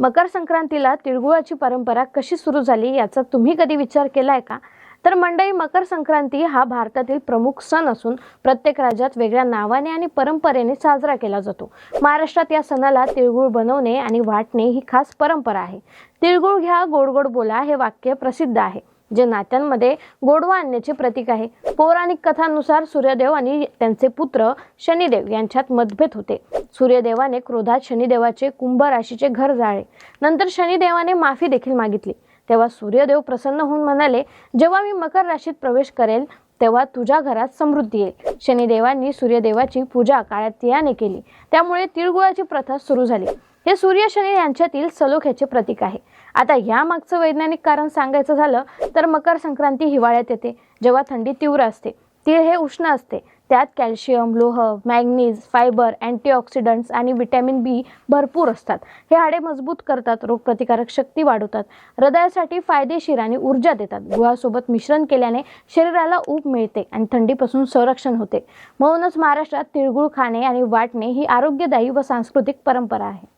मकर संक्रांतीला तिळगुळाची परंपरा कशी सुरू झाली याचा तुम्ही कधी विचार केला आहे का? तर मंडई मकर संक्रांती हा भारतातील प्रमुख सण असून प्रत्येक राज्यात वेगळ्या नावाने आणि परंपरेने साजरा केला जातो. महाराष्ट्रात या सणाला तिळगुळ बनवणे आणि वाटणे ही खास परंपरा आहे. तिळगुळ घ्या गोड गोड बोला हे वाक्य प्रसिद्ध आहे. जे नात्यांमध्ये गोडवा आणण्याचे प्रतीक आहे. पौराणिक कथांनुसार सूर्यदेव आणि त्यांचे पुत्र शनिदेव यांच्यात मतभेद होते. सूर्यदेवाने क्रोधात शनिदेवाचे कुंभ राशीचे घर जाळले नंतर शनिदेवाने माफी देखील मागितली. तेव्हा सूर्यदेव प्रसन्न होऊन म्हणाले जेव्हा मी मकर राशीत प्रवेश करेल तेव्हा तुझ्या घरात समृद्धी येईल. शनिदेवांनी सूर्यदेवाची पूजा काळ्या तिळाने केली. त्यामुळे तिळगुळाची प्रथा सुरू झाली. हे सूर्य शनी यांच्यातील सलोख्याचे प्रतीक आहे. आता या मागचं वैज्ञानिक कारण सांगायचं झालं तर मकर संक्रांती हिवाळ्यात येते जेव्हा थंडी तीव्र असते. तीळ हे उष्ण असते. त्यात कॅल्शियम लोह मॅग्नीज फायबर अँटीऑक्सिडंट्स आणि विटॅमिन बी भरपूर असतात. हे हाडे मजबूत करतात रोगप्रतिकारक शक्ती वाढवतात. हृदयासाठी फायदेशीर आणि ऊर्जा देतात. गुळासोबत मिश्रण केल्याने शरीराला ऊब मिळते आणि थंडीपासून संरक्षण होते. म्हणूनच महाराष्ट्रात तिळगुळ खाणे आणि वाटणे ही आरोग्यदायी व सांस्कृतिक परंपरा आहे.